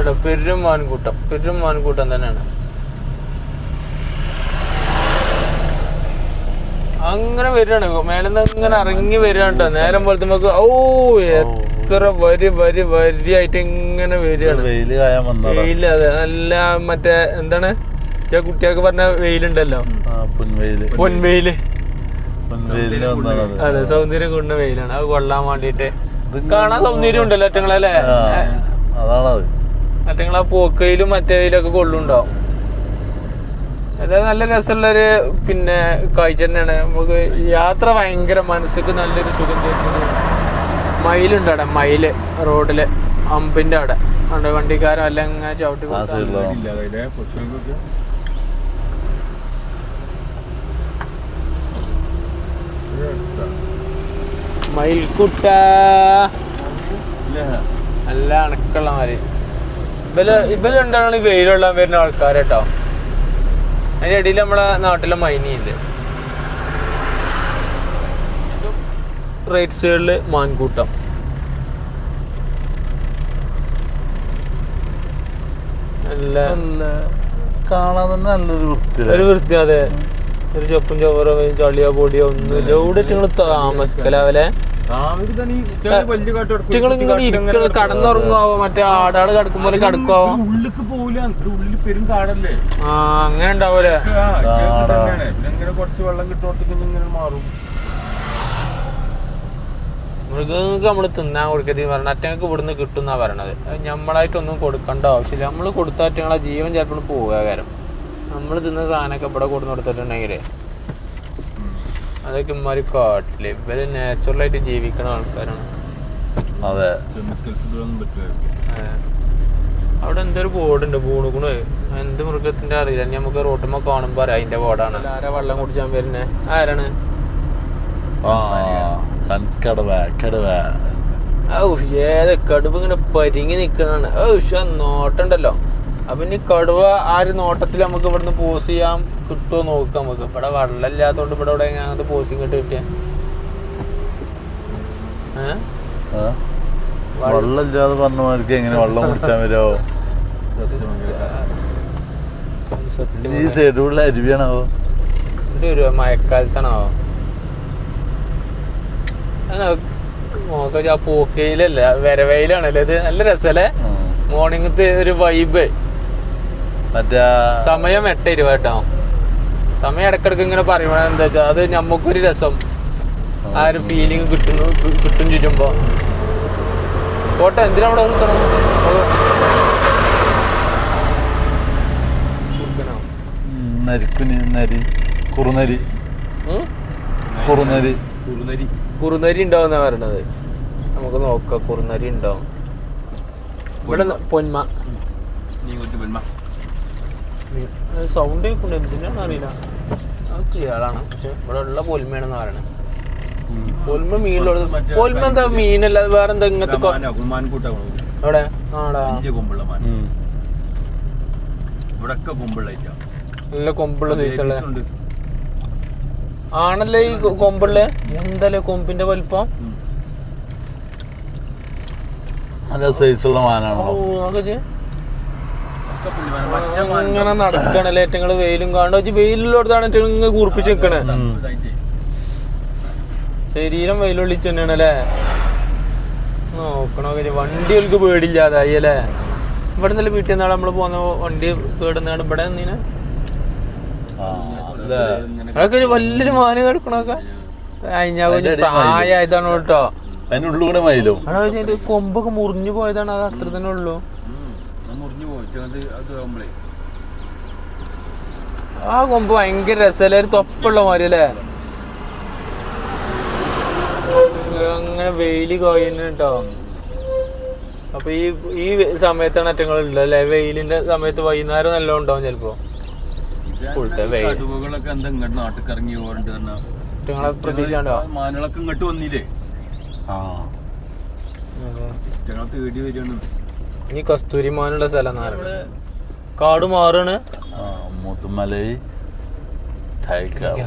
അതാട്ടോ പെരും മാൻകൂട്ടം പെരും മാൻകൂട്ടം തന്നെയാണ്. അങ്ങനെ വരികയാണ്. മേലെന്ന് ഇങ്ങനെ ഇറങ്ങി വരികയാണ് ട്ടോ. നേരം പോലത്തെ നമുക്ക് ഓ എത്ര വരി വരി വരിയായിട്ട് ഇങ്ങനെ വരികയാണ്. വെയിൽ അതെ. നല്ല മറ്റേ എന്താണ്? കുട്ടികൾക്ക് പറഞ്ഞ വെയിലുണ്ടല്ലോ. പൊൻവെയിൽ. അതെ. സൗന്ദര്യം കൊണ്ട വെയിലാണ്. അത് കൊള്ളാൻ വേണ്ടിട്ട് കാണാൻ സൗന്ദര്യം ഉണ്ടല്ലോ അറ്റങ്ങളല്ലേ ആ അതാണത് നിങ്ങൾ ആ പോക്കയിലും മറ്റേതിലൊക്കെ കൊള്ളുണ്ടാവും. അതായത് നല്ല രസമുള്ളൊരു പിന്നെ കാഴ്ച തന്നെയാണ്. നമുക്ക് യാത്ര ഭയങ്കര മനസ്സിക്ക് നല്ലൊരു സുഖം തരുന്നത് മയിലുണ്ട് അവിടെ മയിൽ റോഡിൽ അമ്പിന്റെ അവിടെ. അവിടെ വണ്ടിക്കാരോ അല്ല ഇങ്ങനെ ചവിട്ടി മയിൽക്കുട്ട. അല്ല അണക്കള്ള മാതിരി ഇവൽ ഇവൽ രണ്ടാണ് ഈ വെയിലുള്ള വരുന്ന ആൾക്കാർ കേട്ടോ അതിന്റെ ഇടയിൽ നമ്മളെ നാട്ടിലെ മൈനിയില്ലേ? റൈറ്റ് സൈഡിൽ മാൻകൂട്ടം. നല്ല കാണാൻ തന്നെ നല്ലൊരു വൃത്തി ഒരു വൃത്തി അതെ. ഒരു ചൊപ്പും ചവറോ ചളിയോ പൊടിയോ ഒന്നുമില്ല. എവിടെ ഇവിടെ താമസിക്കലാവലെ കൊടുക്കും. നിങ്ങൾ ഇങ്ങനെ ഇരിക്കണ കടന്നുറങ്ങുവോ മറ്റേ ആടാട് കടക്കുമ്പോൾ കടക്കുവോ ഉള്ളിക്ക് പോവില്ല. ഉള്ളിൽ പെരും കാടല്ലേ? ആ അങ്ങനെ ഉണ്ടാവൂലേ? ഇങ്ങനെ കുറച്ച് വെള്ളം കിട്ടുമ്പോഴത്തേക്ക് ഇങ്ങനെ മാറും. മൃഗങ്ങൾക്ക് നമ്മൾ തിന്നാൻ കൊടുക്കരുത് പറഞ്ഞ അറ്റങ്ങൾക്ക് ഇവിടുന്ന് കിട്ടുന്ന പറയണത്. നമ്മളായിട്ടൊന്നും കൊടുക്കേണ്ട ആവശ്യമില്ല. നമ്മൾ കൊടുത്ത അറ്റങ്ങളെ ജീവൻ ചിലപ്പോൾ പോവുക കാരണം നമ്മൾ തിന്ന സാധനമൊക്കെ ഇവിടെ കൊടുന്ന് കൊടുത്തിട്ടുണ്ടെങ്കിൽ അതൊക്കെ ഇമാര് കാട്ടിൽ. ഇവർ നാച്ചുറലായിട്ട് ജീവിക്കണ ആൾക്കാരാണ്. അതെ. അവിടെ എന്തൊരു ബോർഡുണ്ട്? പൂണുകുണ് എന്ത് മൃഗത്തിന്റെ അറിയില്ല. നമുക്ക് റോട്ടുമ്പോ കാണുമ്പോ അറിയാം അതിന്റെ ബോർഡാണ്. ആരാ വെള്ളം കുടിച്ചാൻ വരുന്നേ? ആരാണ്? ഏത് കടുപ്പ് ഇങ്ങനെ പരിങ്ങി നിക്കണാണ് നോട്ടണ്ടല്ലോ അപ്പൊ ഇനി കടുവ ആ ഒരു നോട്ടത്തിൽ നമുക്ക് ഇവിടുന്ന് പോസ് ചെയ്യാം. കിട്ടുമോ നോക്കാം നമുക്ക്. ഇവിടെ വെള്ളം ഇല്ലാത്തോണ്ട് ഇവിടെ ഇവിടെ അങ്ങനത്തെ പോസിങ് കിട്ടി കിട്ടിയ? വെള്ളം ഇല്ലാതെ പറഞ്ഞ മാതിരിക്ക് എങ്ങനെ വെള്ളം കുടിച്ചാൽ വരുമോ ഈ സൈഡിലുള്ള അരുവിയാണോ? ഇത് ഒരു മഴക്കാലത്താണോ? നോക്കാം ആ പോക്കയിലല്ല വരവയിലാണല്ലേ ഇത്. നല്ല രസല്ലേ മോർണിംഗത്തെ ഒരു വൈബ് മറ്റേ സമയം എട്ട് ഇരുപത് കേട്ടോ. സമയം ഇടക്കിടക്ക് ഇങ്ങനെ പറയുമ്പോൾ എന്താ വെച്ചാൽ അത് നമുക്കൊരു രസം. ആ ഒരു ഫീലിംഗ് കിട്ടുന്നു കിട്ടും ചുറ്റുമ്പോ. പോട്ടെ എന്തിനാ അവിടെ നിർത്തണം? നരിക്കുനി നരി കുറുനരി? കുറുനരി. കുറുനരി. കുറുനരി ഉണ്ടാവുന്ന പറയണത്? നമുക്ക് നോക്കാം കുറുനരി ഉണ്ടാവും ഇവിടെ പൊന്മ. നീ പെൺമ സൗണ്ട് കേൾക്കുന്നുണ്ട്. എന്തിനാണെന്ന് അറിയില്ല. അത് പക്ഷെ ഇവിടെ ഉള്ള പൊൽമയാണെന്ന് പറയണത് പൊൽമ മീനിലുള്ളത് പൊൽമ എന്താ മീനല്ലാതെ വേറെ എന്താ ഇങ്ങനത്തെ ആടാ. കൊമ്പുള്ള മാൻ ഉം. കൊമ്പുള്ള ഐറ്റാ. നല്ല കൊമ്പുള്ള സൈസുള്ള ആണല്ലേ ഈ കൊമ്പുള്ള? എന്തല്ലേ കൊമ്പിന്റെ വലിപ്പം? നല്ല സൈസുള്ള ഓ മാനാണോ ഇങ്ങനെ നടക്കണല്ലേ ഏറ്റങ്ങൾ വെയിലും കാണും വെച്ച് വെയിലുള്ളടത്താണ് ഏറ്റവും കൂർപ്പിച്ച് നിക്കണേ. ശരീരം വെയിലൊള്ളിച്ച് തന്നെയാണ് അല്ലേ? നോക്കണോ വണ്ടികൾക്ക് പേടില്ലാതായി അല്ലേ? ഇവിടെ നിന്നല്ലേ വീട്ടിൽ നിന്നാണ് നമ്മൾ പോന്ന വണ്ടി കേടുന്നാണ് ഇവിടെ നിന്നീനെ? അതൊക്കെ ഒരു വലിയൊരു മാന കിടക്കണൊക്കെ പ്രായതാണ് കേട്ടോ. അതിനുള്ളിൽ കൂടെ മയിലും. കൊമ്പൊക്കെ മുറിഞ്ഞു പോയതാണ്. അത് അത്ര തന്നെ ഉള്ളൂ ഉം. അത് മുറിഞ്ഞു പോയിട്ട് അത് അത് ആവുമ്പളേ ആ കൊമ്പ് ഭയങ്കര രസമല്ലേ ഒരു തൊപ്പുള്ള മാതിരി അല്ലേ അങ്ങനെ വെയിൽ കോയുന്നു കേട്ടോ അപ്പൊ ഈ ഈ സമയത്താണ് അറ്റങ്ങൾ ഉള്ളത് അല്ലെ? വെയിലിന്റെ സമയത്ത് വൈകുന്നേരം നല്ല ഉണ്ടാവും ചിലപ്പോ. കടുവകളൊക്കെ എന്താ ഇങ്ങോട്ട് നാട്ടിൽ ഇറങ്ങി പോകണ്ട് പറഞ്ഞാ. നിങ്ങളെ പ്രതീക്ഷ ഉണ്ടോ മാനുകളൊക്കെ ഇങ്ങോട്ട് വന്നില്ലേ? ആ. ഞങ്ങൾ തേടി വരികയാണ്. ഇനി കസ്തൂരി മാനുള്ള സ്ഥലം കാട് മാറാണ്. മുതുമലൈ ടൈഗർ